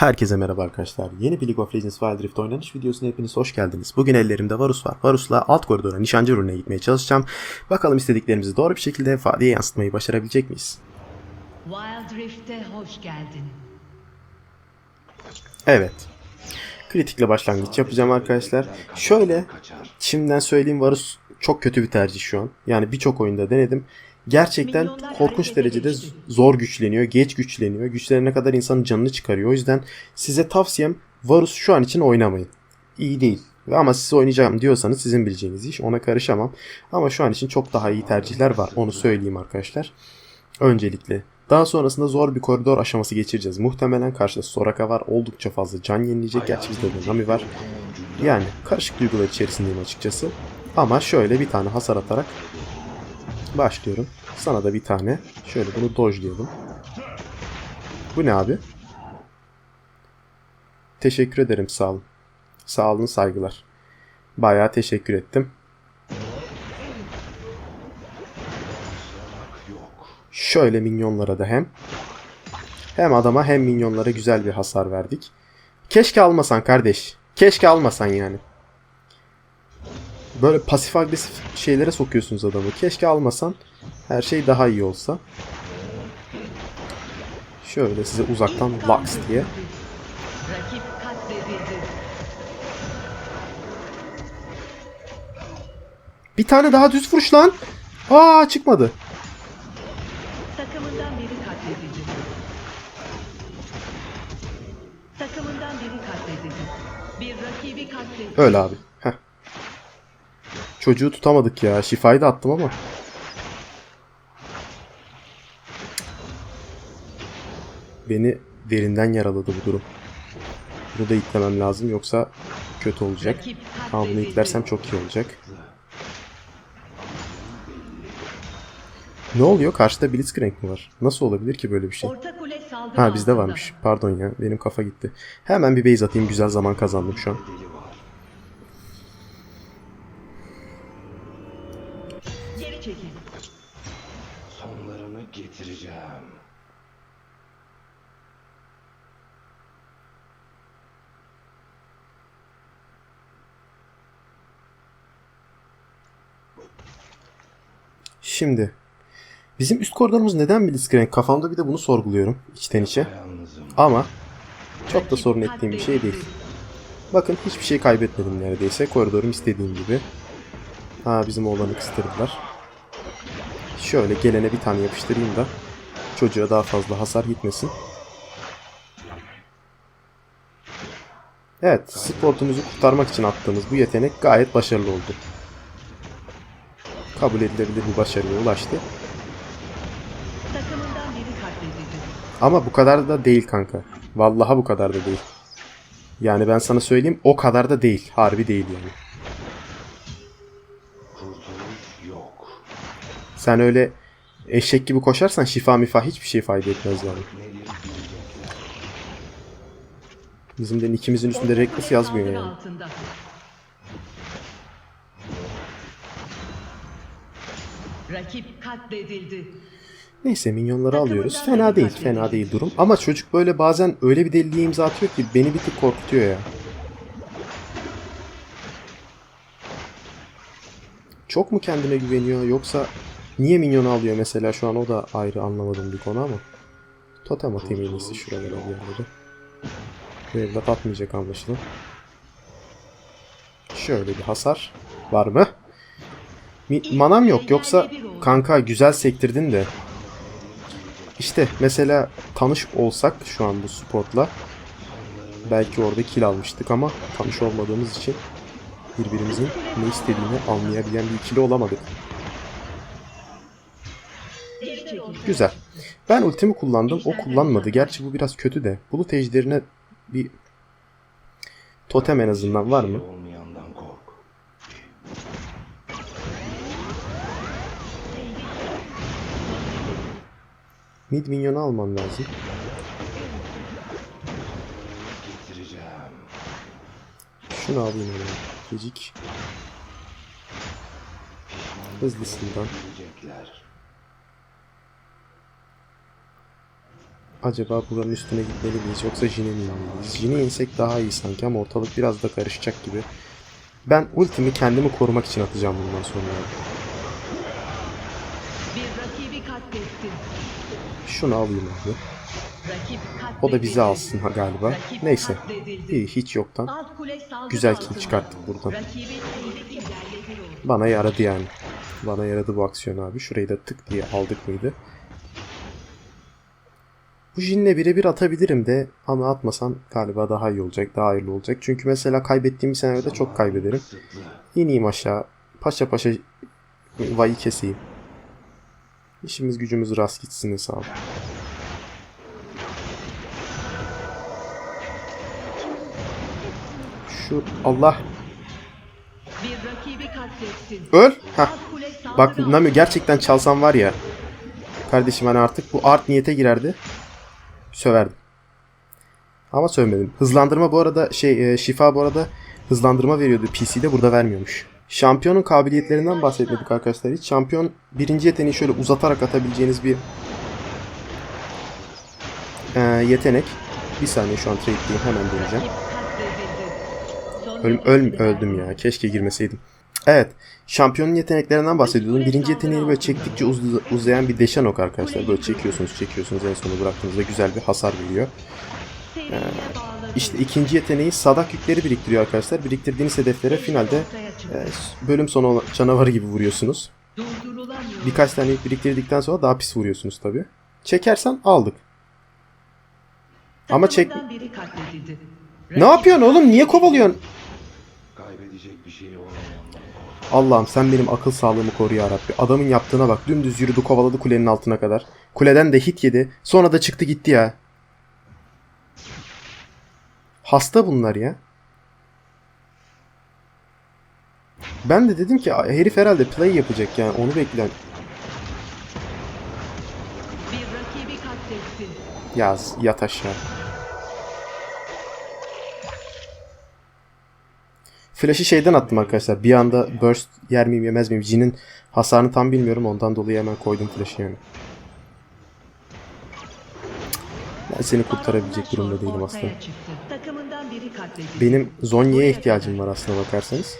Herkese merhaba arkadaşlar. Yeni bir League of Legends Wild Rift oynanış videosuna hepiniz hoş geldiniz. Bugün ellerimde Varus var. Varus'la alt koridora nişancı rune gitmeye çalışacağım. Bakalım istediklerimizi doğru bir şekilde ifadeye yansıtmayı başarabilecek miyiz? Wild Rift'e hoş geldin. Evet. Kritikle başlangıç yapacağım arkadaşlar. Şöyle şimdiden söyleyeyim Varus çok kötü bir tercih şu an. Yani birçok oyunda denedim. Gerçekten korkunç derecede zor güçleniyor, geç güçleniyor. Güçlerine kadar insanın canını çıkarıyor. O yüzden size tavsiyem Varus şu an için oynamayın. İyi değil. Ama siz oynayacağım diyorsanız sizin bileceğiniz iş. Ona karışamam. Ama şu an için çok daha iyi tercihler var. Onu söyleyeyim arkadaşlar. Öncelikle. Daha sonrasında zor bir koridor aşaması geçireceğiz. Muhtemelen karşıda Soraka var. Oldukça fazla can yenileyecek. Gerçi bizde de Nami var. Yani karışık duygular içerisindeyim açıkçası. Ama şöyle bir tane hasar atarak başlıyorum. Sana da bir tane. Şöyle bunu dojlayalım. Bu ne abi? Teşekkür ederim sağ olun. Sağ olun saygılar. Bayağı teşekkür ettim. Şöyle minyonlara da hem. Hem adama hem minyonlara güzel bir hasar verdik. Keşke almasan kardeş. Keşke almasan yani. Böyle pasif agresif şeylere sokuyorsunuz adamı. Keşke almasan her şey daha iyi olsa. Şöyle size uzaktan Lux diye. Bir tane daha düz vuruş lan. Aa çıkmadı. Takımından biri katledildi. Takımından biri katledildi. Bir rakibi katledildi. Öyle abi. Heh. Çocuğu tutamadık ya. Şifayı da attım ama. Beni derinden yaraladı bu durum. Bunu da itlemem lazım yoksa kötü olacak. Ama bunu itlersem çok iyi olacak. Ne oluyor? Karşıda Blitzcrank mi var? Nasıl olabilir ki böyle bir şey? Ha bizde varmış. Pardon ya. Benim kafa gitti. Hemen bir base atayım. Güzel zaman kazandım şu an. Şimdi. Bizim üst koridorumuz neden Blitzcrank? Kafamda bir de bunu sorguluyorum. içten içe. Ama çok da sorun ettiğim bir şey değil. Bakın hiçbir şey kaybetmedim neredeyse. Koridorum istediğim gibi. Ha bizim oğlanı kıstırdılar. Şöyle gelene bir tane yapıştırayım da çocuğa daha fazla hasar gitmesin. Evet, sportumuzu kurtarmak için attığımız bu yetenek gayet başarılı oldu. Kabul edilebilir bir başarıya ulaştı. Takımından biri katledildi. Ama bu kadar da değil kanka. Vallahi bu kadar da değil. Yani ben sana söyleyeyim o kadar da değil. Harbi değil yani. Yok. Sen öyle eşek gibi koşarsan şifa mifa hiçbir şey fayda etmez yani. Bizim de ikimizin üstünde Reckless yazmıyor yani. Rakip katledildi. Neyse minyonları alıyoruz. Fena değil, fena değil durum. Ama çocuk böyle bazen öyle bir deliliğe imza atıyor ki beni bir tık korkutuyor ya. Çok mu kendine güveniyor yoksa niye minyonu alıyor mesela şu an o da ayrı anlamadığım bir konu ama. Totem atayım en iyisi şuralara bir yerlere. Bu evlat atmayacak anlaşılan. Şöyle bir hasar var mı? Manam yok yoksa kanka güzel sektirdin de işte mesela tanış olsak şu an bu sportla belki orada kill almıştık ama tanış olmadığımız için birbirimizin ne istediğini anlayabilen bir ikili olamadık. Güzel. Ben ultimi kullandım. O kullanmadı. Gerçi bu biraz kötü de. Bulut ejderine bir totem en azından var mı? Mid minyonu alman lazım. Getireceğim. Şunu alayım hemen. Gecik. Hızlısından. Acaba buranın üstüne gitmeli miyiz yoksa Jin'e mi inmeliyiz? Jin'e insek daha iyi sanki ama ortalık biraz da karışacak gibi. Ben ultimi kendimi korumak için atacağım bundan sonra. Şunu alayım abi. O da bizi alsın galiba. Neyse. İyi hiç yoktan. Güzel kill çıkarttık buradan. Bana yaradı yani. Bana yaradı bu aksiyon abi. Şurayı da tık diye aldık mıydı? Bu Jin'le birebir atabilirim de ama atmasam galiba daha iyi olacak, daha hayırlı olacak. Çünkü mesela kaybettiğim senaryoda çok kaybederim. İneyim aşağı. Paşa paşa Vay'ı keseyim. İşimiz gücümüz rast gitsin hesabı. Şu Allah öl. Heh. Bak. Nami gerçekten çalsam var ya. Kardeşim hani artık bu art niyete girerdi. Söverdim. Ama sövmedim. Hızlandırma bu arada şey e, şifa bu arada hızlandırma veriyordu PC'de burada vermiyormuş. Şampiyonun kabiliyetlerinden bahsetmedik arkadaşlar hiç. Şampiyon birinci yeteneği şöyle uzatarak atabileceğiniz bir e, yetenek. Bir saniye şu an trade'liyim hemen döneceğim. Ölm, verdi. öldüm ya. Keşke girmeseydim. Evet. Şampiyonun yeteneklerinden bahsediyordum. Birinci yeteneğini böyle çektikçe uz- uzayan bir Deşanok arkadaşlar. Böyle çekiyorsunuz çekiyorsunuz en sonunda bıraktığınızda güzel bir hasar veriyor. Bağladı. İşte ikinci yeteneği sadak yükleri biriktiriyor arkadaşlar. Biriktirdiğiniz hedeflere finalde e, bölüm sonu canavarı gibi vuruyorsunuz. Birkaç tane biriktirdikten sonra daha pis vuruyorsunuz tabi. Çekersen aldık. Ama çek... Ne yapıyorsun oğlum? Niye kovalıyorsun? Allah'ım sen benim akıl sağlığımı koru ya Rabbi. Adamın yaptığına bak. Dümdüz yürüdü kovaladı kulenin altına kadar. Kuleden de hit yedi. Sonra da çıktı gitti ya. Hasta bunlar ya. Ben de dedim ki herif herhalde play yapacak yani onu beklen. Yaz yat aşağı. Flash'ı şeyden attım arkadaşlar. Bir anda burst yer miyim yemez miyim? Jin'in hasarını tam bilmiyorum. Ondan dolayı hemen koydum flash'ı yani. Ben seni kurtarabilecek durumda değilim aslında. Benim Zonya'ya ihtiyacım var aslına bakarsanız.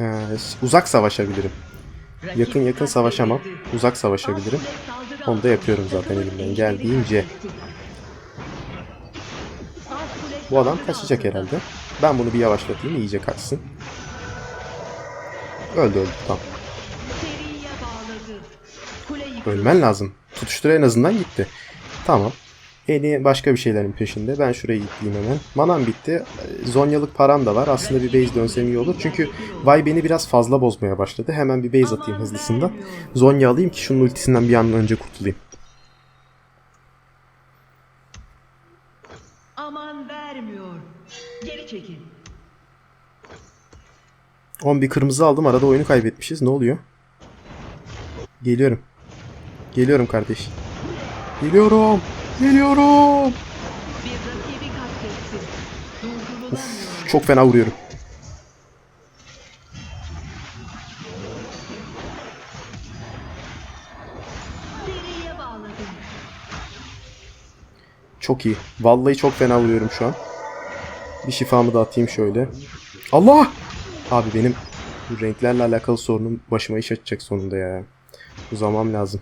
Ee, uzak savaşabilirim. Yakın yakın savaşamam. Uzak savaşabilirim. Onu da yapıyorum zaten elimden geldiğince. Bu adam kaçacak herhalde. Ben bunu bir yavaşlatayım iyice kaçsın. Öldü öldü tamam. Ölmen lazım. Tutuştur en azından gitti. Tamam. Eni başka bir şeylerin peşinde. Ben şuraya gideyim hemen. Manam bitti. Zonyalık param da var. Aslında bir base dönsem iyi olur. Çünkü Vay beni biraz fazla bozmaya başladı. Hemen bir base atayım hızlısından. Zonya alayım ki şunun ultisinden bir an önce kurtulayım. 11 kırmızı aldım. Arada oyunu kaybetmişiz. Ne oluyor? Geliyorum. Geliyorum kardeş. Geliyorum. Geliyorum. Durdurulamıyor. Çok fena vuruyorum. Çok iyi. Vallahi çok fena vuruyorum şu an. Bir şifamı da atayım şöyle. Allah! Abi benim bu renklerle alakalı sorunum başıma iş açacak sonunda ya. Uzamam lazım.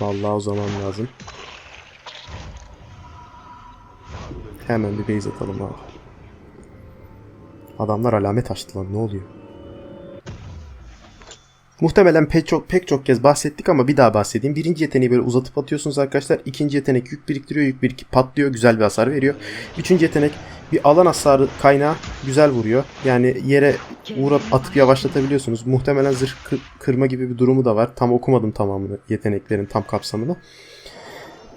Vallahi uzamam lazım. Hemen bir base atalım abi. Adamlar alamet açtı lan ne oluyor? Muhtemelen pek çok pek çok kez bahsettik ama bir daha bahsedeyim. Birinci yeteneği böyle uzatıp atıyorsunuz arkadaşlar. İkinci yetenek yük biriktiriyor, yük birikip patlıyor, güzel bir hasar veriyor. Üçüncü yetenek bir alan hasarı kaynağı güzel vuruyor. Yani yere vurup atıp yavaşlatabiliyorsunuz. Muhtemelen zırh kır- kırma gibi bir durumu da var. Tam okumadım tamamını yeteneklerin tam kapsamını.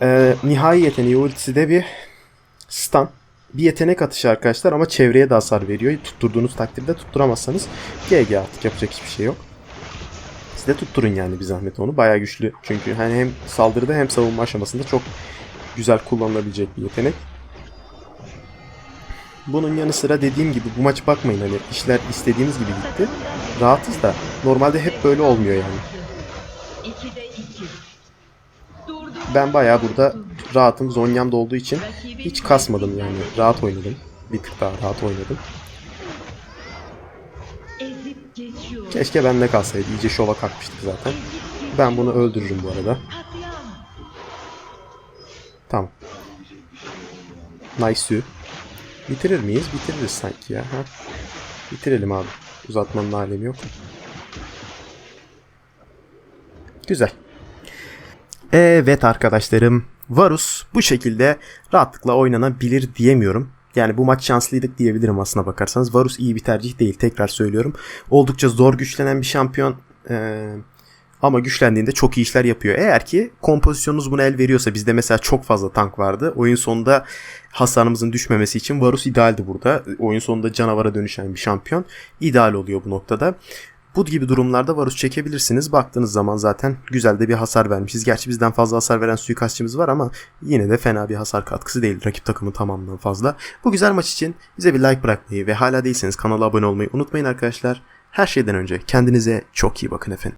Ee, nihai yeteneği ultisi de bir stun. Bir yetenek atışı arkadaşlar ama çevreye de hasar veriyor. Tutturduğunuz takdirde tutturamazsanız GG artık yapacak hiçbir şey yok. Siz de tutturun yani bir zahmet onu. Bayağı güçlü. Çünkü hani hem saldırıda hem savunma aşamasında çok güzel kullanılabilecek bir yetenek. Bunun yanı sıra dediğim gibi bu maç bakmayın hani işler istediğimiz gibi gitti. Rahatız da normalde hep böyle olmuyor yani. 2'de 2. Durdur. Ben bayağı burada rahatım. Zonyam da olduğu için hiç kasmadım yani. Rahat oynadım. Bir tık daha rahat oynadım. Keşke bende kalsaydı. İyice şova kalkmıştık zaten. Ben bunu öldürürüm bu arada. Tamam. Nice. Bitirir miyiz? Bitiririz sanki ya. Ha? Bitirelim abi. Uzatmanın alemi yok. Güzel. Evet arkadaşlarım. Varus bu şekilde rahatlıkla oynanabilir diyemiyorum. Yani bu maç şanslıydık diyebilirim aslına bakarsanız. Varus iyi bir tercih değil tekrar söylüyorum. Oldukça zor güçlenen bir şampiyon. Ee, ama güçlendiğinde çok iyi işler yapıyor. Eğer ki kompozisyonunuz buna el veriyorsa bizde mesela çok fazla tank vardı. Oyun sonunda hasarımızın düşmemesi için Varus idealdi burada. Oyun sonunda canavara dönüşen bir şampiyon ideal oluyor bu noktada. Bu gibi durumlarda Varus çekebilirsiniz. Baktığınız zaman zaten güzel de bir hasar vermişiz. Gerçi bizden fazla hasar veren suikastçımız var ama yine de fena bir hasar katkısı değil. Rakip takımın tamamından fazla. Bu güzel maç için bize bir like bırakmayı ve hala değilseniz kanala abone olmayı unutmayın arkadaşlar. Her şeyden önce kendinize çok iyi bakın efendim.